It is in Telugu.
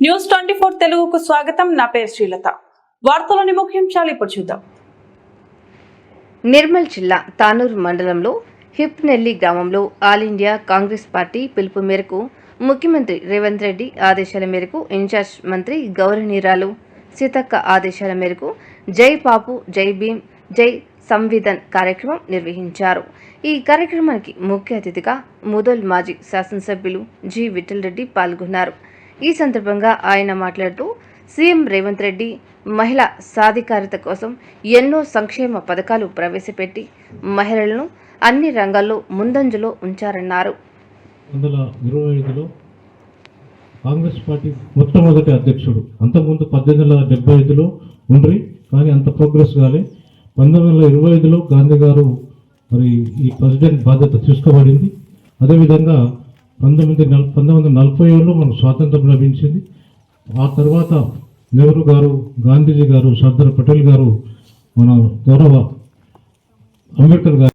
న్యూస్ ట్వంటీ ఫోర్ తెలుగుకు స్వాగతం. నా పేరు శ్రీలత. వార్తలోని ముఖ్యాంశాలు ఇప్పుడు చూద్దాం. నిర్మల్ జిల్లా తానూరు మండలంలో హిప్నెల్లి గ్రామంలో ఆల్ ఇండియా కాంగ్రెస్ పార్టీ పిలుపు మేరకు ముఖ్యమంత్రి రేవంత్ రెడ్డి ఆదేశాల మేరకు ఇన్ఛార్జ్ మంత్రి గౌరవనీయురాలు సీతక్క ఆదేశాల మేరకు జై పాపు జై భీమ్ జై సంవిధాన్ కార్యక్రమం నిర్వహించారు. ఈ కార్యక్రమానికి ముఖ్య అతిథిగా ముదల్ మాజీ శాసనసభ్యులు జి విఠల్ రెడ్డి పాల్గొన్నారు. ఈ సందర్భంగా ఆయన మాట్లాడుతూ సీఎం రేవంత్ రెడ్డి మహిళా సాధికారత కోసం ఎన్నో సంక్షేమ పథకాలు ప్రవేశపెట్టి మహిళలను అన్ని రంగాల్లో ముందంజలో ఉంచారన్నారు. కాంగ్రెస్ పార్టీ మొట్టమొదటి అధ్యక్షుడు. అంతకుముందు పద్దెనిమిది వందల డెబ్బై ఐదులో ఉండ్రి కానీ అంత ప్రోగ్రెస్ కాలే. పంతొమ్మిది వందల ఇరవై ఐదులో గాంధీ గారు మరి ఈ ప్రెసిడెంట్ బాధ్యత తీసుకోబడింది. అదేవిధంగా పంతొమ్మిది నల పంతొమ్మిది వందల నలభై ఏడులో మనకు స్వాతంత్రం లభించింది. ఆ తర్వాత నెహ్రూ గారు గాంధీజీ గారు సర్దార్ పటేల్ గారు మన గౌరవ అంబేద్కర్ గారు